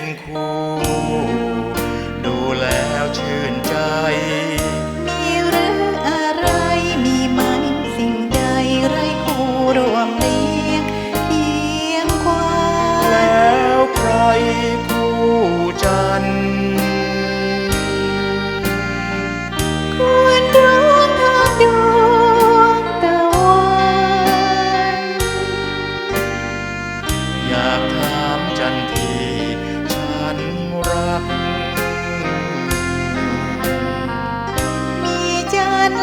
เป็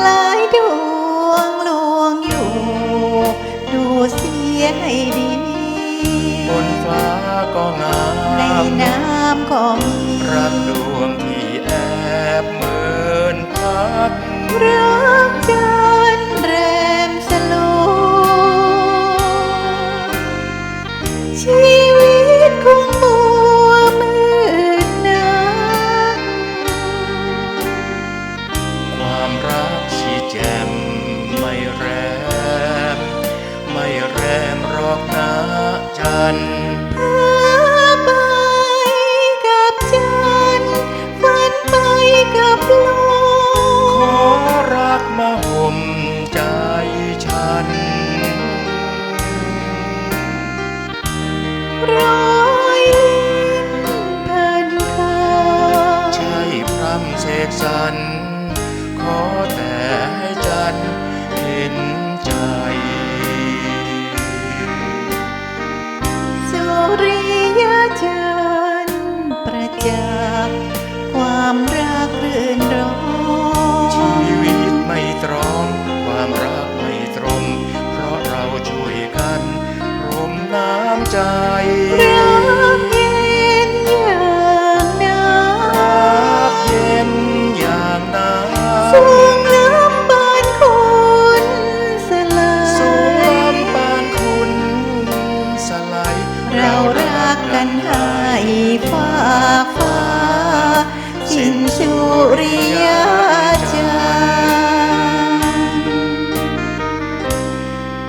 หลายดวงลวงอยู่ ดูเสียให้ดีบนฟ้าก็งามในน้ำก็มีรักดวงที่แอบเหมือนพักรักจันทร์แรมสโลชีวิตคงมัวมืดนักความรัก ชี อแต่ให้จันเห็นใจ สุริยจันทร์ประจักษ์ความรักรื่นรมชีวิตไม่ตรอม ความรักไม่ตรมเพราะเราช่วยกันรมน้ำใจ เรารักกันให้ฟ้าฟ้าสินสุริยจันทร์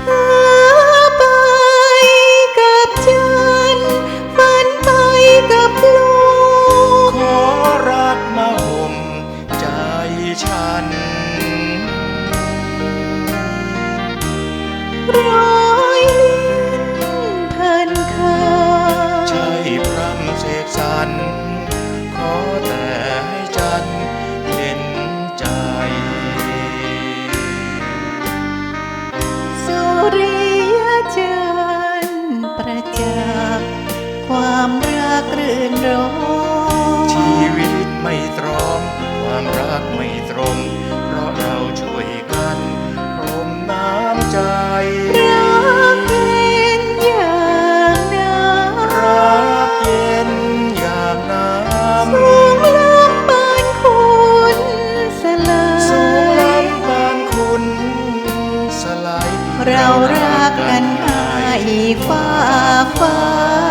พาไปกับจันทร์ฝันไปกับลมขอรักมาห่มใจฉัน ความรักรื่นรมชีวิตไม่ตรอม ความรักไม่ตรมเพราะเราช่วยกันพรมน้ำใจรักเย็นอย่างน้รักเย็นอย่างน้ำสูงล้ำบานคุณสลาำสูงยล้ำบางคุณสลายเรารักกัน ให้ฟ้าฟ้าสิ้นสุริย